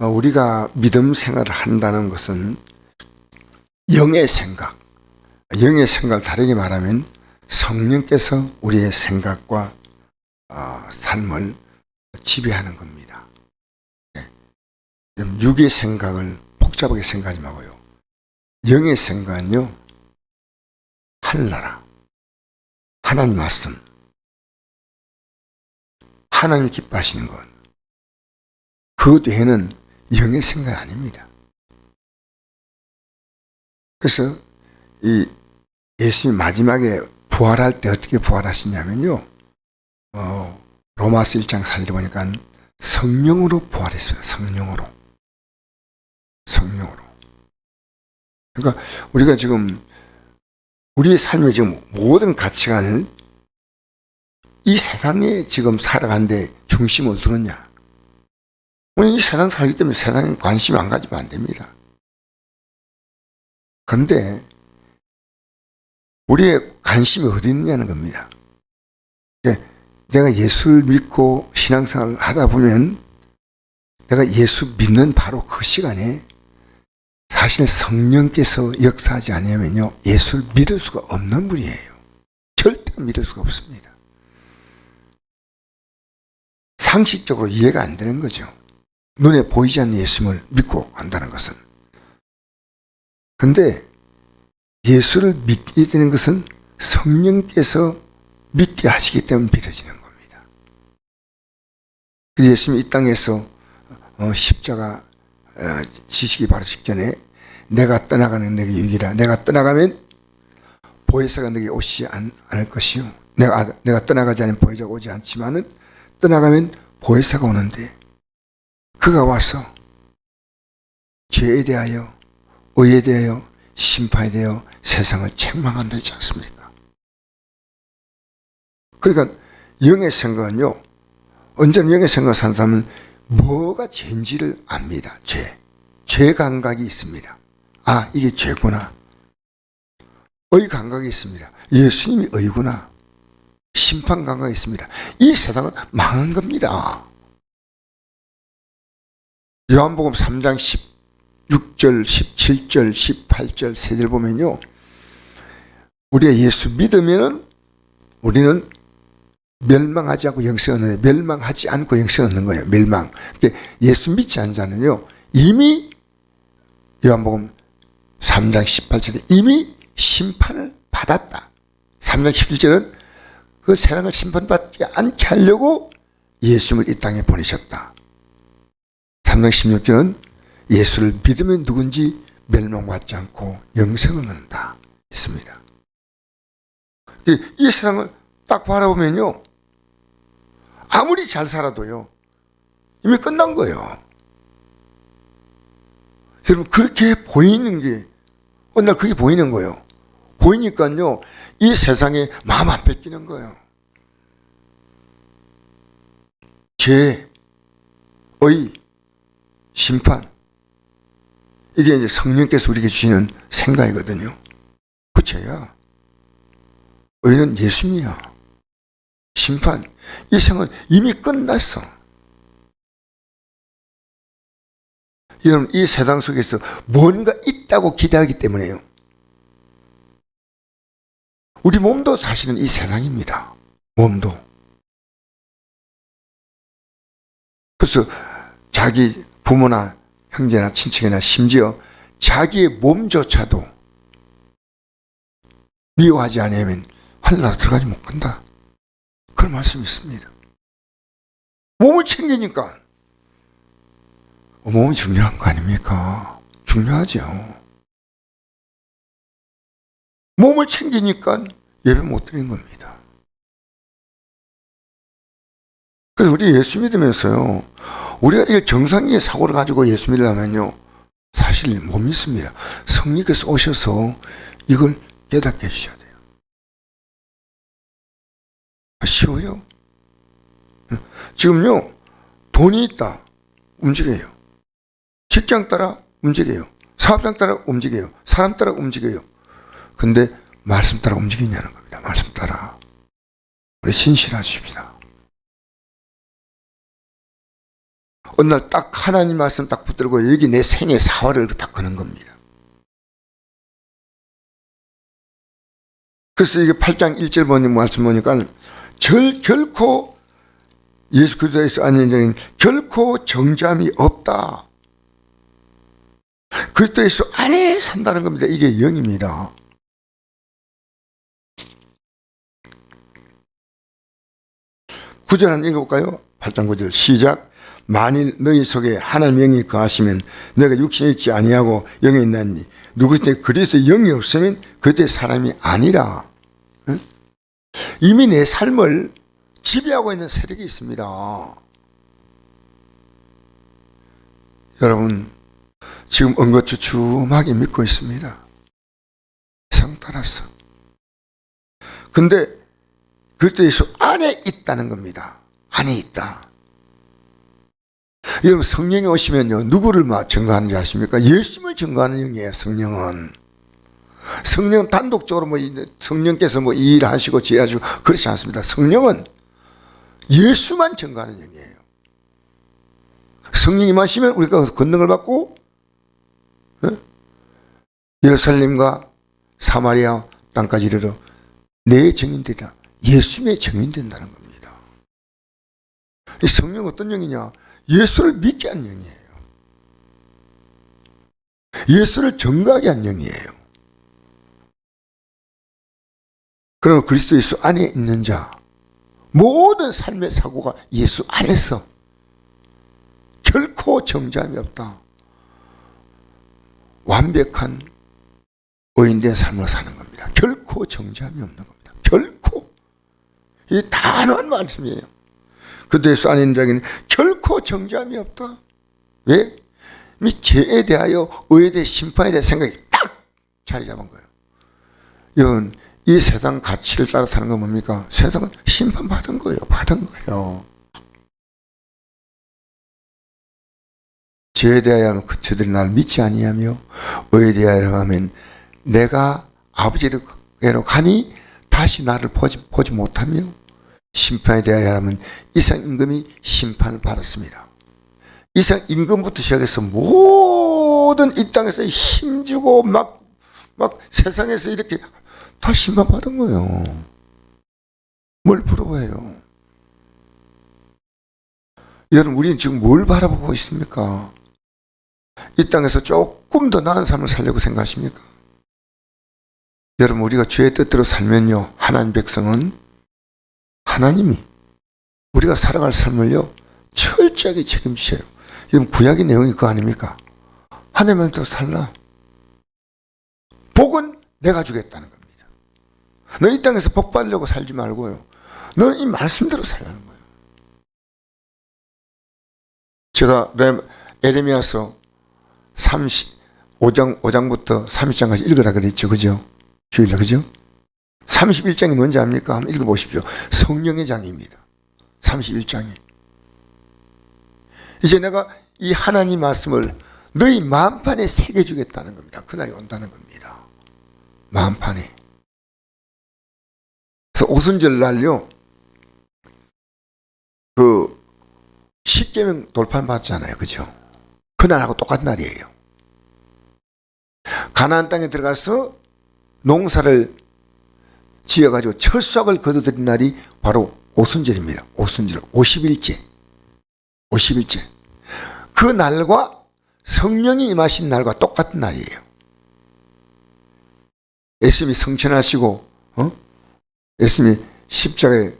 어, 우리가 믿음 생활을 한다는 것은 영의 생각, 영의 생각을 다르게 말하면 성령께서 우리의 생각과 어, 삶을 지배하는 겁니다. 네. 육의 생각을 복잡하게 생각하지 마고요. 영의 생각은요, 하늘나라, 하나님 말씀, 하나님 기뻐하시는 것, 그것 외에는 영의 생각 아닙니다. 그래서 이 예수님 마지막에 부활할 때 어떻게 부활하시냐면요. 어, 로마서 1장 4절에 보니까 성령으로 부활했어요. 성령으로. 성령으로. 그러니까 우리가 지금 우리의 삶의 지금 모든 가치관을 이 세상에 지금 살아가는데 중심을 두느냐. 우리 이 세상 살기 때문에 세상에 관심 안 가지면 안 됩니다. 그런데 우리의 관심이 어디 있느냐는 겁니다. 예, 내가 예수를 믿고 신앙생활을 하다 보면 내가 예수 믿는 바로 그 시간에 사실 성령께서 역사하지 않으면요 예수를 믿을 수가 없는 분이에요. 절대 믿을 수가 없습니다. 상식적으로 이해가 안 되는 거죠. 눈에 보이지 않는 예수님을 믿고 간다는 것은. 근데 예수를 믿게 되는 것은 성령께서 믿게 하시기 때문에 믿어지는 겁니다. 예수님이 이 땅에서 어, 십자가 어, 지시기 바로 직전에 내가 떠나가는 내게 유익이라 내가 떠나가면 보혜사가 내게 오지 않, 않을 것이요 내가 아, 내가 떠나가지 않으면 보혜사가 오지 않지만은 떠나가면 보혜사가 오는데 그가 와서 죄에 대하여 의에 대하여 심판에 대하여 세상을 책망한다지 않습니까? 그러니까 영의 생각은요 언제나 영의 생각을 사는 사람은 뭐가 죄인지를 압니다. 죄. 죄 감각이 있습니다. 아, 이게 죄구나. 의 감각이 있습니다. 예수님이 의구나. 심판 감각이 있습니다. 이 세상은 망한 겁니다. 요한복음 3장 16절, 17절, 18절 세절 보면요. 우리가 예수 믿으면은 우리는 멸망하지 않고 영생 얻는 멸망하지 않고 영생 얻는 거예요. 멸망. 그러니까 예수 믿지 않은 자는요. 이미 요한복음 3장 18절에 이미 심판을 받았다. 3장 17절은 그 세상을 심판받지 않게 하려고 예수님을 이 땅에 보내셨다. 3장 16절은 예수를 믿으면 누군지 멸망받지 않고 영생을 얻는다. 있습니다. 이, 이 세상을 딱 바라보면요. 아무리 잘 살아도요. 이미 끝난 거예요. 여러분, 그렇게 보이는 게, 어느 날 그게 보이는 거예요. 보이니까요, 이 세상에 마음 안 뺏기는 거예요. 죄, 의, 심판. 이게 이제 성령께서 우리에게 주시는 생각이거든요. 그 죄야. 의는 예수님이야. 심판. 이 생은 이미 끝났어. 여러분, 이 세상 속에서 뭔가 있다고 기대하기 때문에요. 우리 몸도 사실은 이 세상입니다. 몸도. 그래서 자기 부모나 형제나 친척이나 심지어 자기의 몸조차도 미워하지 않으면 하늘나라 들어가지 못 간다. 그런 말씀이 있습니다. 몸을 챙기니까 몸이 중요한 거 아닙니까? 중요하죠. 몸을 챙기니까 예배 못 드리는 겁니다. 그래서 우리 예수 믿으면서요, 우리가 이 정상의 사고를 가지고 예수 믿으려면요, 사실 못 믿습니다. 성령께서 오셔서 이걸 깨닫게 해주셔야 돼요. 쉬워요? 지금요, 돈이 있다. 움직여요. 직장 따라 움직여요. 사업장 따라 움직여요. 사람 따라 움직여요. 근데 말씀 따라 움직이냐는 겁니다. 말씀 따라. 우리 신실하십시다. 어느 날 딱 하나님 말씀 딱 붙들고 여기 내 생애 사활을 딱 거는 겁니다. 그래서 이게 8장 1절 보니 말씀 보니까 절, 결코 예수 그리스도에서 자는 결코 정잠이 없다. 그리스도에서 안에 산다는 겁니다. 이게 영입니다. 구절 한번 읽어볼까요? 8장 9절 시작 만일 너희 속에 하나님 영이 거하시면 내가 육신에 있지 아니하고 영이 있나니 누구든지 그리스도 영이 없으면 그때 사람이 아니라 응? 이미 내 삶을 지배하고 있는 세력이 있습니다. 여러분 지금 엉거주춤하게 믿고 있습니다. 상 따라서. 근데 그리스도 예수 안에 있다는 겁니다. 안에 있다. 여러분 성령이 오시면요 누구를 막 증거하는지 아십니까? 예수님을 증거하는 영이에요. 성령은 성령 단독적으로 뭐 이- 성령께서 뭐이 일을 하시고 지하시고 그렇지 않습니다. 성령은 예수만 증거하는 영이에요. 성령이 마시면 우리가 권능을 받고 어? 예루살렘과 사마리아 땅까지 이르러 내 증인되다. 예수의 증인 된다는 겁니다. 이 성령 어떤 영이냐? 예수를 믿게 한 영이에요. 예수를 증거하게 한 영이에요. 그럼 그리스도 예수 안에 있는 자, 모든 삶의 사고가 예수 안에서 결코 정잠이 없다. 완벽한 의인된 삶을 사는 겁니다. 결코 정잠이 없는 겁니다. 결코. 이 단호한 말씀이에요. 있는 자에게는 결코 정잠이 없다. 왜? 이 죄에 대하여 의에 대해 심판에 대해 생각이 딱 자리 잡은 거예요. 여러분, 이 세상 가치를 따라 사는 건 뭡니까? 세상은 심판받은 거예요. 받은 거예요. 죄에 대하여 그 저들이 나를 믿지 아니하며 의에 대하여 하면 내가 아버지께로 가니 다시 나를 보지, 보지 못하며 심판에 대하여 하면 이상 임금이 심판을 받았습니다. 이상 임금부터 시작해서 모든 이 땅에서 힘주고 막, 막 세상에서 이렇게 다 심판받은 거예요. 뭘 부러워해요? 여러분, 우리는 지금 뭘 바라보고 있습니까? 이 땅에서 조금 더 나은 삶을 살려고 생각하십니까? 여러분, 우리가 죄의 뜻대로 살면요, 하나님 백성은 하나님이 우리가 살아갈 삶을요, 철저하게 책임지셔요. 여러분, 구약의 내용이 그거 아닙니까? 하나님만 또 살라. 복은 내가 주겠다는 겁니다. 너 이 땅에서 복 받으려고 살지 말고요. 너는 이 말씀대로 살라는 거예요. 제가 레- 에레미야서 35장 5장부터 30장까지 읽으라 그랬죠. 그죠? 주일날 그죠? 31장이 뭔지 압니까? 한번 읽어 보십시오. 성령의 장입니다. 31장이. 이제 내가 이 하나님 말씀을 너희 마음판에 새겨 주겠다는 겁니다. 그날이 온다는 겁니다. 마음판에. 그래서 오순절 날요. 그 십계명 돌판 받잖아요. 그죠? 그날하고 똑같은 날이에요. 가나안 땅에 들어가서 농사를 지어가지고 철수학을 거둬들인 날이 바로 오순절입니다. 오순절, 50일째. 50일째. 그 날과 성령이 임하신 날과 똑같은 날이에요. 예수님이 성천하시고, 어? 예수님이 십자가에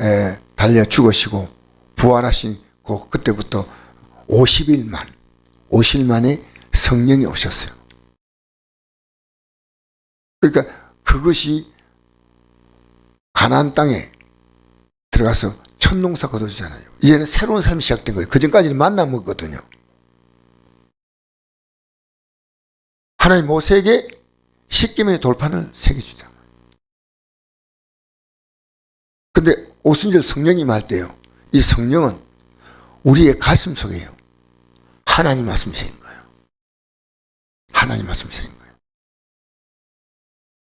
에, 달려 죽으시고, 부활하신 그 그때부터 50일만, 50일 만에 성령이 오셨어요. 그러니까 그것이 가나안 땅에 들어가서 첫 농사 거둬주잖아요. 이제는 새로운 삶이 시작된 거예요. 그 전까지는 만나 먹거든요. 하나님 모세에게 십계명의 돌판을 새겨주자. 근데 오순절 성령이 말 때요. 이 성령은 우리의 가슴 속에요. 하나님 말씀이 새긴 거예요. 하나님 말씀이 새긴 거예요.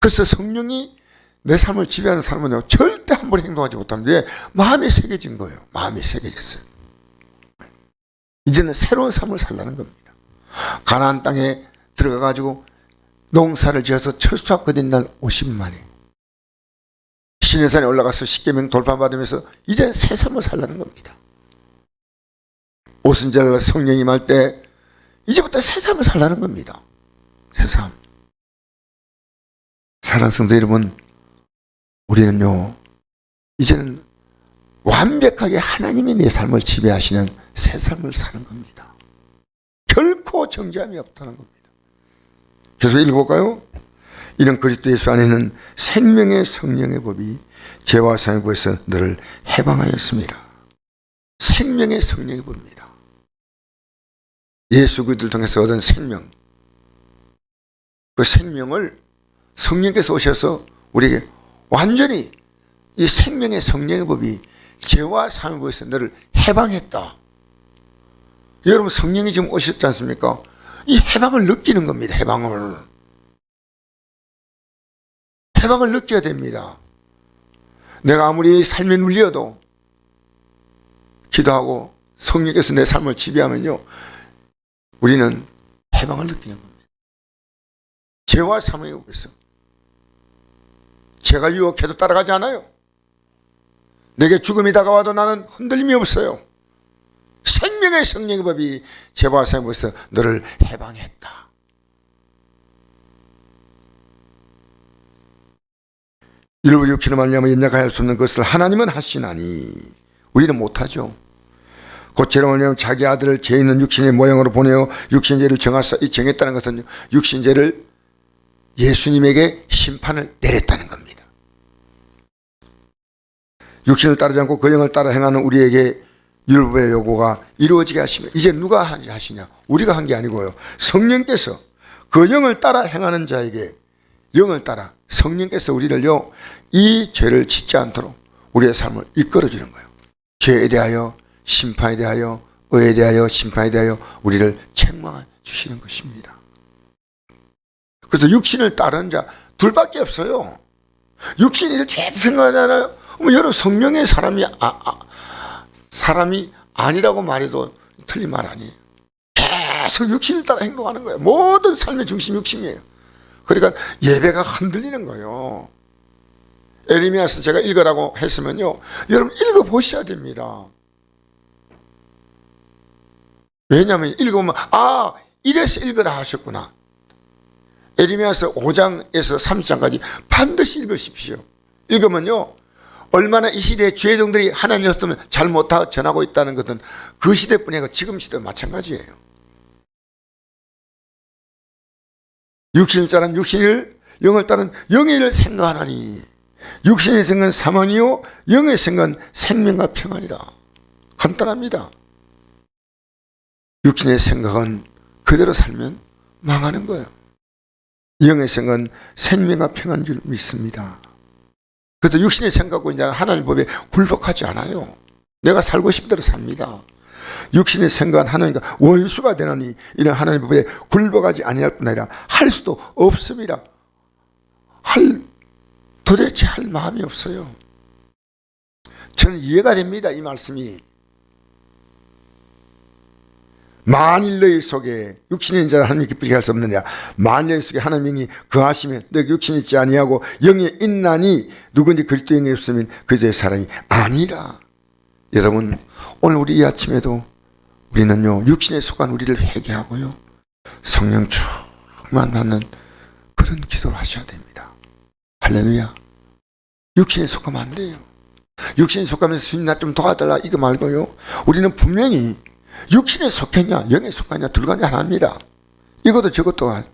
그래서 성령이 내 삶을 지배하는 사람은 절대 한번 행동하지 못하는 데 마음에 새겨진 거예요. 마음이 새겨졌어요. 이제는 새로운 삶을 살라는 겁니다. 가나안 땅에 들어가 가지고 농사를 지어서 철수하거든 날 50년 만에 신해산에 올라가서 십계명 돌파받으면서 이제는 새 삶을 살라는 겁니다. 오순절 성령이 말 때 이제부터 새 삶을 살라는 겁니다. 새 삶. 사랑하는 성도 여러분, 우리는요, 이제는 완벽하게 하나님이 내 삶을 지배하시는 새 삶을 사는 겁니다. 결코 정죄함이 없다는 겁니다. 계속 읽어볼까요? 이런 그리스도 예수 안에는 생명의 성령의 법이 죄와 사형부에서 너를 해방하였습니다. 생명의 성령의 법입니다. 예수 그리스도를 통해서 얻은 생명. 그 생명을 성령께서 오셔서 우리에게 완전히 이 생명의 성령의 법이 죄와 사형부에서 너를 해방했다. 여러분 성령이 지금 오셨지 않습니까? 이 해방을 느끼는 겁니다. 해방을. 해방을 느껴야 됩니다. 내가 아무리 삶에 눌려도 기도하고 성령께서 내 삶을 지배하면요. 우리는 해방을 느끼는 겁니다. 죄와 사망의 법에서 죄가 유혹해도 따라가지 않아요. 내게 죽음이 다가와도 나는 흔들림이 없어요. 생명의 성령의 법이 법에서 너를 해방했다. 일부 육신을 말미암아 연약하여 수 없는 것을 하나님은 하시나니 우리는 못하죠. 곧 죄로 말미암아 자기 아들을 죄 있는 육신의 모양으로 보내어 육신죄를 정하사 이 정했다는 것은 육신죄를 예수님에게 심판을 내렸다는 겁니다. 육신을 따르지 않고 그 영을 따라 행하는 우리에게 율법의 요구가 이루어지게 하시면 이제 누가 하시냐? 우리가 한 게 아니고요. 성령께서 그 영을 따라 행하는 자에게 영을 따라 성령께서 우리를요 이 죄를 짓지 않도록 우리의 삶을 이끌어 주는 거예요. 죄에 대하여 심판에 대하여 의에 대하여 심판에 대하여 우리를 책망해 주시는 것입니다. 그래서 육신을 따르는 자 둘밖에 없어요. 육신이 이렇게 생각하잖아요. 뭐 여러분 성령의 사람이 아, 아, 사람이 아니라고 말해도 틀린 말 아니에요. 계속 육신을 따라 행동하는 거예요. 모든 삶의 중심 육신이에요. 그러니까 예배가 흔들리는 거예요. 에리미아스 제가 읽으라고 했으면요. 여러분 읽어 보셔야 됩니다. 왜냐하면 읽으면 아 이래서 읽으라 하셨구나. 에리미아스 5장에서 30장까지 반드시 읽으십시오. 읽으면요. 얼마나 이 시대의 죄종들이 하나님이었으면 잘못하고 전하고 있다는 것은 그 시대뿐이 아니고 지금 시대도 마찬가지예요. 육신을 따른 육신을 영을 따른 영의 일을 생각하나니 육신의 생각은 사망이요 영의 생각은 생명과 평안이다. 간단합니다. 육신의 생각은 그대로 살면 망하는 거예요. 영의 생각은 생명과 평안인 줄 믿습니다. 그래서 육신의 생각과 이제 하나님 법에 굴복하지 않아요. 내가 살고 싶은 대로 삽니다. 육신의 생각은 하나님과 원수가 되나니 이런 하나님 법에 굴복하지 아니할 뿐 아니라 할 수도 없습니다. 할 도대체 할 마음이 없어요. 저는 이해가 됩니다. 이 말씀이. 만일 너희 속에 육신의 인자를 하나님 기쁘게 할 수 없느냐? 만일 너희 속에 하나님이 거하시면 너희 육신이 있지 아니하고 영이 있나니 누군지 그리스도 영이 없으면 그저의 사랑이 아니라. 여러분 오늘 우리 이 아침에도 우리는요 육신에 속한 우리를 회개하고요 성령 충만하는 그런 기도를 하셔야 됩니다. 할렐루야. 육신에 속하면 안 돼요. 육신에 속하면서 주님 나 좀 도와달라 이거 말고요. 우리는 분명히 육신에 속했냐 영에 속하냐 둘 간에 하나입니다 이것도 저것도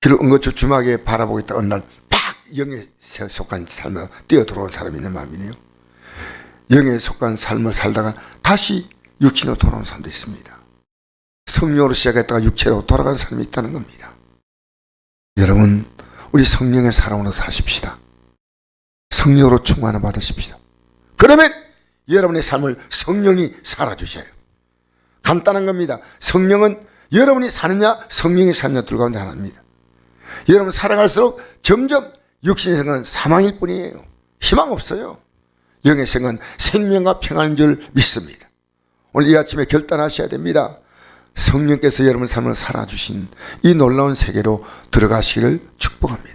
길 은거초 주막에 바라보겠다 어느 날 팍 영에 속한 삶을 뛰어 들어온 사람이 있는 마음이네요 영에 속한 삶을 살다가 다시 육신으로 돌아온 사람도 있습니다. 성령으로 시작했다가 육체로 돌아간 사람이 있다는 겁니다. 여러분, 우리 성령의 사랑으로 사십시다. 성령으로 충만을 받으십시다. 그러면 여러분의 삶을 성령이 살아주셔요. 간단한 겁니다. 성령은 여러분이 사느냐, 성령이 사느냐 둘 가운데 하나입니다. 여러분 살아갈수록 점점 육신의 생각은 사망일 뿐이에요. 희망 없어요. 영의 생은 생명과 평안인 줄 믿습니다. 오늘 이 아침에 결단하셔야 됩니다. 성령께서 여러분 삶을 살아주신 이 놀라운 세계로 들어가시기를 축복합니다.